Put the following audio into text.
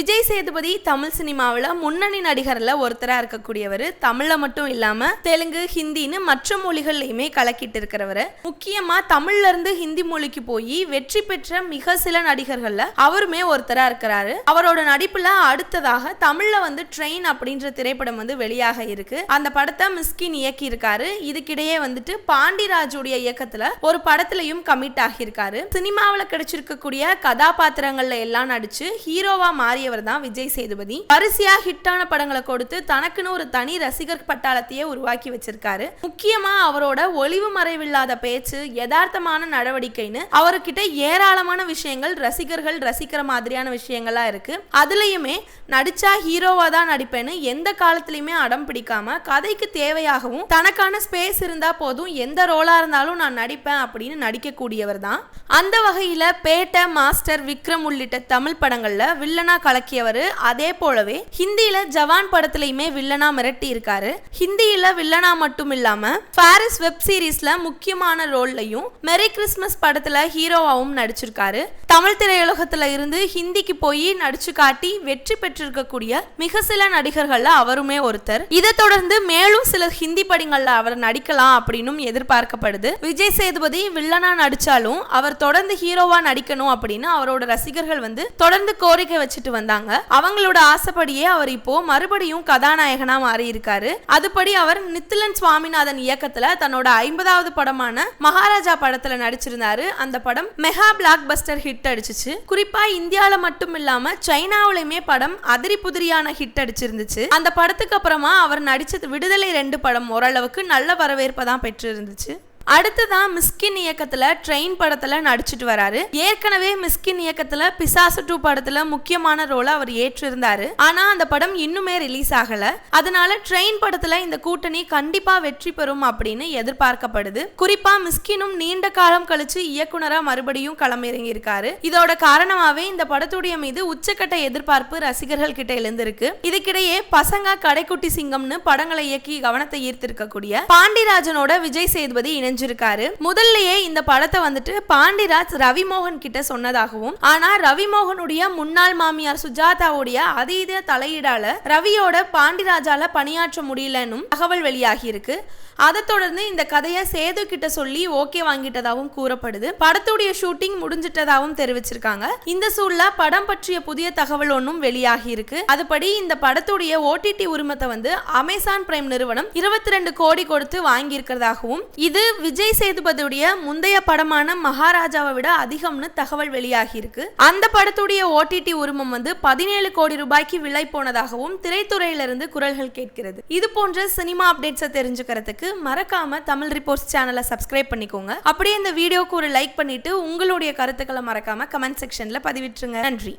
விஜய் சேதுபதி தமிழ் சினிமாவில் முன்னணி நடிகர்ல ஒருத்தரா இருக்கக்கூடியவர். தமிழ்ல மட்டும் இல்லாம தெலுங்கு ஹிந்தின்னு மற்ற மொழிகள்லையுமே கலக்கிட்டு இருக்கிறவர். முக்கியமா தமிழ்ல இருந்து ஹிந்தி மொழிக்கு போய் வெற்றி பெற்ற மிக சில நடிகர்கள்ல அவருமே ஒருத்தரா இருக்கிறாரு. அவரோட நடிப்புல அடுத்ததாக தமிழ்ல வந்து ட்ரெயின் அப்படின்ற திரைப்படம் வந்து வெளியாக இருக்கு. அந்த படத்தை மிஸ்கின் இயக்கி இருக்காரு இதுக்கிடையே வந்துட்டு பாண்டிராஜுடைய இயக்கத்துல ஒரு படத்துலயும் கமிட் ஆகியிருக்காரு. சினிமாவில் கிடைச்சிருக்கக்கூடிய கதாபாத்திரங்கள்ல எல்லாம் நடிச்சு ஹீரோவா மாறியவர் தான் விஜய் சேதுபதி. வரிசையா ஹிட்டான படங்களை கொடுத்து தனக்குன்னு ஒரு தனி ரசிகர் பட்டாளத்தையே உருவாக்கி வச்சிருக்காரு. முக்கியமா அவரோட ஒளிவு மறைவில்லாத பேச்சு யதார்த்தமான நடவடிக்கைன்னு அவர்கிட்ட ஏராளமான விஷயங்கள் ரசிகர்கள் ரசிக்கிற மாதிரியான விஷயங்களா இருக்கு. அதுலயுமே நடிச்சா ஹீரோவா தான் நடிப்பேன்னு எந்த காலத்திலயுமே அடம் பிடிக்காம கதைக்கு தேவையாகவும் தனக்கான ஸ்பேஸ் இருந்தா போதும் எந்த ரோலா இருந்தாலும் நான் நடிப்பேன் அப்படின்னு நடிக்கக்கூடியவர் தான். அந்த வகையில பேட்ட மாஸ்டர் விக்ரம் உள்ளிட்ட தமிழ் படங்கள்ல வில்லனா கலக்கியவர் அதே போலவே ஹிந்தியில ஜவான் படத்துலயுமே வில்லனா மிரட்டி இருக்காரு ஹிந்தியில வில்லனா மட்டும் இல்லாம பாரிஸ் வெப் சீரீஸ்ல முக்கியமான ரோல்லையும் மெரி கிறிஸ்மஸ் படத்துல ஹீரோவாவும் நடிச்சிருக்காரு. தமிழ் திரையுலகத்துல இருந்து ஹிந்திக்கு போய் நடிச்சு காட்டி வெற்றி பெற்றிருக்கக்கூடிய மிக சில நடிகர்கள்ல அவருமே ஒருத்தர். இதை தொடர்ந்து மேலும் சில ஹிந்தி படங்கள்ல அவர் நடிக்கலாம் அப்படின்னு எதிர்பார்க்கப்படுது. விஜய் சேதுபதி வில்லனா நடிச்சாலும் அவர் தொடர்ந்து ஹீரோவா நடிக்கணும் அப்படின்னு அவரோட ரசிகர்கள் வந்து தொடர்ந்து கோரிக்கை வச்சுட்டு வந்தாங்க. அவங்களோட ஆசைப்படியே அவர் இப்போ மறுபடியும் கதாநாயகனா மாறி இருக்காரு அதுபடி அவர் நித்திலன் சுவாமிநாதன் இயக்கத்துல தன்னோட ஐம்பதாவது படமான மகாராஜா படத்துல நடிச்சிருந்தாரு. அந்த படம் மெகா பிளாக் பஸ்டர் ஹிட் அடிச்சுச்சு. குறிப்பா இந்தியால மட்டும் இல்லாம சைனாவிலுமே படம் அதிரி புதிரியான ஹிட் அடிச்சிருந்துச்சு. அந்த படத்துக்கு அப்புறமா அவர் நடிச்சது விடுதலை ரெண்டு படம் ஓரளவுக்கு நல்ல வரவேற்பை தான் பெற்றிருந்துச்சு. அடுத்ததான் மிஸ்கின் இயக்கத்துல ட்ரெயின் படத்துல நடிச்சிட்டு வராரு. ஏற்கனவே மிஸ்கின் இயக்கத்துல பிசாசு டூ படத்துல முக்கியமான ரோலை அவர் ஏற்றிருந்தாரு. ஆனா அந்த படம் இன்னுமே ரிலீஸ் ஆகல. அதனால ட்ரெயின் படத்துல இந்த கூட்டணி கண்டிப்பா வெற்றி பெறும் அப்படின்னு எதிர்பார்க்கப்படுது. குறிப்பா மிஸ்கினும் நீண்ட காலம் கழிச்சு இயக்குனரா மறுபடியும் களமிறங்கி இருக்காரு இதோட காரணமாவே இந்த படத்துடைய மீது உச்சக்கட்ட எதிர்பார்ப்பு ரசிகர்கள் கிட்ட எழுந்திருக்கு. இதுக்கிடையே பசங்க கடைக்குட்டி சிங்கம்னு படங்களை இயக்கி கவனத்தை ஈர்த்திருக்கக்கூடிய பாண்டிராஜனோட விஜய் சேதுபதி இணைஞ்சிருக்காரு. முதல்லயே இந்த படத்தை வந்துட்டு பாண்டிராஜ் ரவிமோகன் கிட்ட சொன்னதாகவும் ஆனா ரவிமோகனுடைய முன்னாள் மாமியார் சுஜாதாவுடைய அதீத தலையீடால ரவியோட பாண்டிராஜால பணியாற்ற முடியலன்னும் தகவல் வெளியாகி இருக்கு அதை தொடர்ந்து இந்த கதையை சேது கிட்ட சொல்லி ஓகே வாங்கிட்டதாகவும் கூறப்படுது. படத்துடைய ஷூட்டிங் முடிஞ்சிட்டதாகவும் தெரிவிச்சிருக்காங்க. இந்த சூழல படம் பற்றிய புதிய தகவல் ஒன்றும் வெளியாகி இருக்கு அதுபடி இந்த படத்துடைய ஓடிடி உரிமத்தை வந்து அமேசான் பிரைம் நிறுவனம் இருபத்தி ரெண்டு கோடி கொடுத்து வாங்கி இருக்கிறதாகவும் இது விஜய் சேதுபதியுடைய முந்தைய படமான மகாராஜாவை விட அதிகம்னு தகவல் வெளியாகியிருக்கு. அந்த படத்துடைய ஓடிடி உரிமம் வந்து பதினேழு கோடி ரூபாய்க்கு விலை போனதாகவும் திரைத்துறையிலிருந்து குரல்கள் கேட்கிறது. இது போன்ற சினிமா அப்டேட்ஸை தெரிஞ்சுக்கிறதுக்கு மறக்காம தமிழ் ரிப்போர்ட்ஸ் சேனலை சப்ஸ்கிரைப் பண்ணிக்கோங்க. அப்படியே இந்த வீடியோக்கு ஒரு லைக் பண்ணிட்டு உங்களுடைய கருத்துக்களை மறக்காம கமெண்ட் செக்ஷன்ல பதிவிட்டுருங்க. நன்றி.